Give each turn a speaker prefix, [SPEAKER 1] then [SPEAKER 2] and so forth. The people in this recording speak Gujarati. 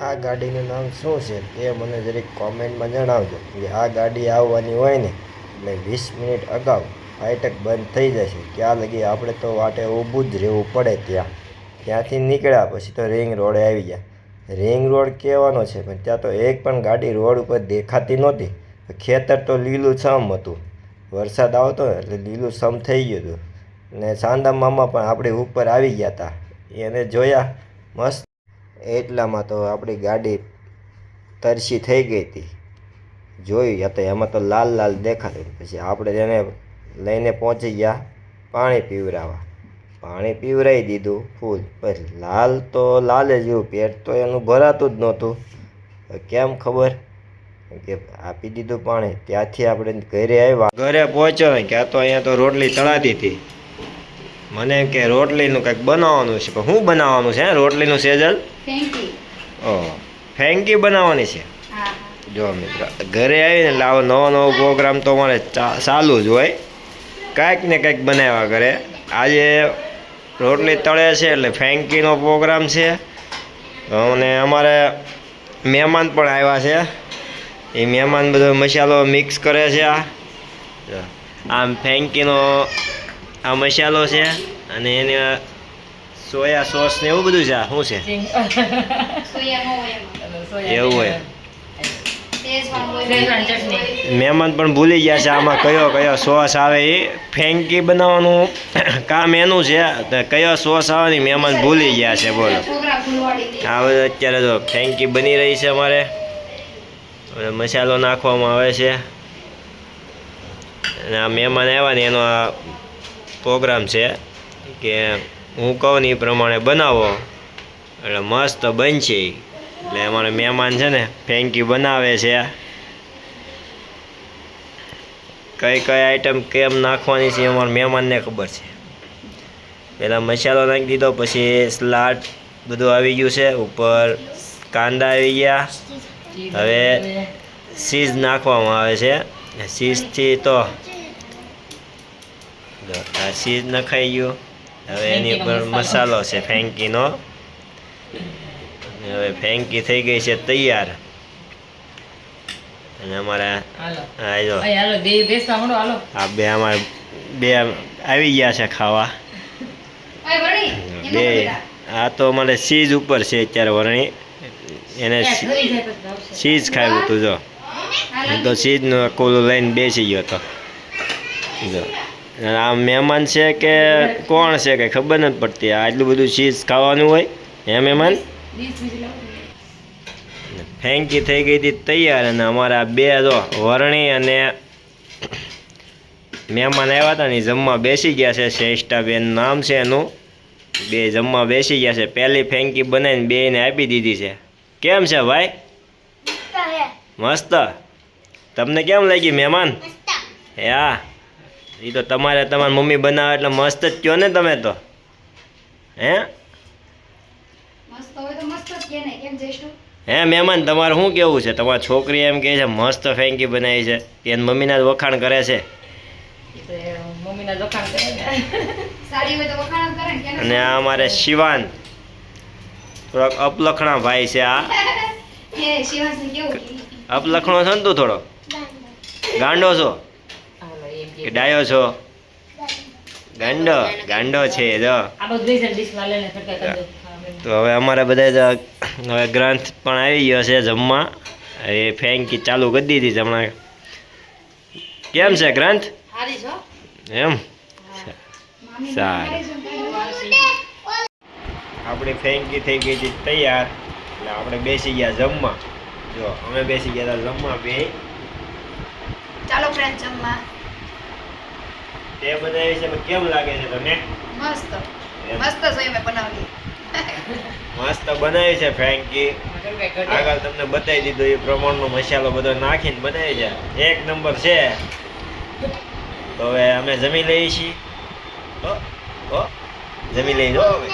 [SPEAKER 1] આ ગાડીનું નામ શું છે તે મને જરીક કોમેન્ટમાં જણાવજો. કે આ ગાડી આવવાની હોય ને, એટલે વીસ મિનિટ અગાઉ ફાઇટક બંધ થઈ જશે. ત્યાં લગી આપણે તો વાટે ઊભું જ રહેવું પડે ત્યાં. ત્યાંથી નીકળ્યા પછી તો રિંગ રોડે આવી ગયા. રિંગ રોડ કહેવાનો છે, પણ ત્યાં તો એક પણ ગાડી રોડ ઉપર દેખાતી નહોતી. ખેતર તો લીલું છમ હતું. વરસાદ આવતો એટલે લીલું સમ થઈ ગયું હતું. ને સાંદા મામા પણ આપણી ઉપર આવી ગયા હતા એને જોયા મસ્ત એટલામાં તો આપણી ગાડી તરસી થઈ ગઈ હતી. જોયું યા તો એમાં તો લાલ લાલ દેખાતું પછી આપણે તેને લઈને પહોંચી ગયા પાણી પીવરાવા. પાણી પીવરાવી દીધું ફૂલ. પછી લાલ તો લાલ જ એવું, પેટ તો એનું ભરાતું જ નહોતું. કેમ ખબર? કે આપી દીધું પાણી. ત્યાંથી આપણે ઘરે આવ્યા. ઘરે પહોંચ્યો ને, ક્યાં તો અહીંયા તો રોટલી તળાતી હતી. મને કે રોટલીનું કંઈક બનાવવાનું છે પણ શું બનાવવાનું છે રોટલીનું સેજલ ઓહ ફેંકી. બનાવવાની છે? જો મિત્ર ઘરે આવીને એટલે આવો નવો નવો પ્રોગ્રામ તો મારે ચા- ચાલુ જ હોય. કાંઈક ને કંઈક બનાવ્યા કરે આજે રોટલી તળે છે એટલે ફેંકીનો પ્રોગ્રામ છે. અને અમારે મહેમાન પણ આવ્યા છે. એ મહેમાન બધો મસાલો મિક્સ કરે છે આ. આમ ફેંકીનો આ મસાલો છે અને એને સોયા સોસ ને એવું બધું છે. શું છે? એવું હોય. મહેમાન પણ ભૂલી ગયા છે આમાં કયો કયો સોસ આવે એ. ફેંકી બનાવવાનું કામ એનું છે કયો સોસ આવે ને મહેમાન ભૂલી ગયા છે, બોલો. આ બધું અત્યારે તો ફેંકી બની રહી છે અમારે. મસાલો નાખવામાં આવે છે. અને આ મહેમાન આવ્યા ને એનો આ પ્રોગ્રામ છે કે હું કહું ને એ પ્રમાણે બનાવો. એટલે મસ્ત બનશે. એટલે અમારે મહેમાન છે ને ફેંકી બનાવે છે. કઈ કઈ આઈટમ કેમ નાખવાની છે અમારા મહેમાનને ખબર છે. પહેલાં મસાલો નાખી દીધો, પછી સલાડ બધું આવી ગયું છે. ઉપર કાંદા આવી ગયા. હવે ચીઝ નાખવામાં આવે છે. ચીઝથી તો આ ચીઝ નખાઈ ગયું. હવે એની ઉપર મસાલો. છે ફેંકીનો. અને હવે ફેંકી થઈ ગઈ છે તૈયાર. અને અમારા
[SPEAKER 2] હાલો.
[SPEAKER 1] આ
[SPEAKER 2] બે બેસવા માંડો હાલો.
[SPEAKER 1] આ બે અમારે બે આવી ગયા છે ખાવા. બે આ તો અમારે સીઝ ઉપર છે અત્યારે વરણી. એને
[SPEAKER 2] સીઝ ઠરી જાય પછી આવશે.
[SPEAKER 1] ચીઝ ખાવ્યું હતું જો. તો ચીઝનું કોલું લઈને બેસી ગયો હતો જો. આ મહેમાન છે કે કોણ છે કે ખબર નથી પડતી. આ આટલું બધું ચીઝ ખાવાનું હોય. હે મહેમાન. ફેંકી થઈ ગઈ હતી તૈયાર અને અમારા બે જો વરણી અને મહેમાન આવ્યા હતા ને જમવા બેસી ગયા છે. શ્રેષ્ઠાબેન નામ છે એનું. બે જમવા બેસી ગયા છે. પહેલી ફેંકી બનાવીને બેને આપી દીધી છે. કેમ છે ભાઈ? મસ્ત તમને કેમ લાગી મહેમાન? હા. એ તો તમારે તમારી મમ્મી બનાવે એટલે મસ્ત જ કહો ને તમે તો. હે?
[SPEAKER 3] મસ્ત હોય તો મસ્ત જ કે ને. કેમ જઈશું
[SPEAKER 1] હે મહેમાન તમારે શું કેવું છે? તમારી છોકરી એમ કહે છે મસ્ત ફેંકી બનાવી છે. કે એની મમ્મીના જ વખાણ કરે છે. અને આ અમારે શિવાન. થોડોક અપલખણા ભાઈ છે આ. અપલખણો છો ને તું થોડો? ગાંડો છો? કે ડાયો છો? ગાંડો ગાંડો છે જો. તો હવે અમારે બધા હવે ગ્રંથ પણ આવી ગયો છે જમવા. એ ફેંકી ચાલુ કરી દીધી હમણાં. કેમ છે ગ્રંથ? એમ? સારું. આપણી ફેંકી થઈ ગઈ હતી તૈયાર. એટલે આપણે બેસી ગયા જમવા. જો અમે બેસી ગયા હતા જમવા બે.
[SPEAKER 3] ચાલો ફ્રેન્ડ જમવા.
[SPEAKER 1] તે બધા વિશે કેમ લાગે છે તમને?
[SPEAKER 3] મસ્ત. મસ્ત જોઈ મેં બનાવી
[SPEAKER 1] મસ્ત બનાવી છે
[SPEAKER 2] ઘટે.
[SPEAKER 1] આગળ તમને બતાવી દીધો એ પ્રમાણનો મસાલો બધો નાખીને બનાવી છે. એક નંબર છે. તો હવે અમે જમી લઈએ છીએ. ઓ, ઓ, જમી લઈ જો હવે.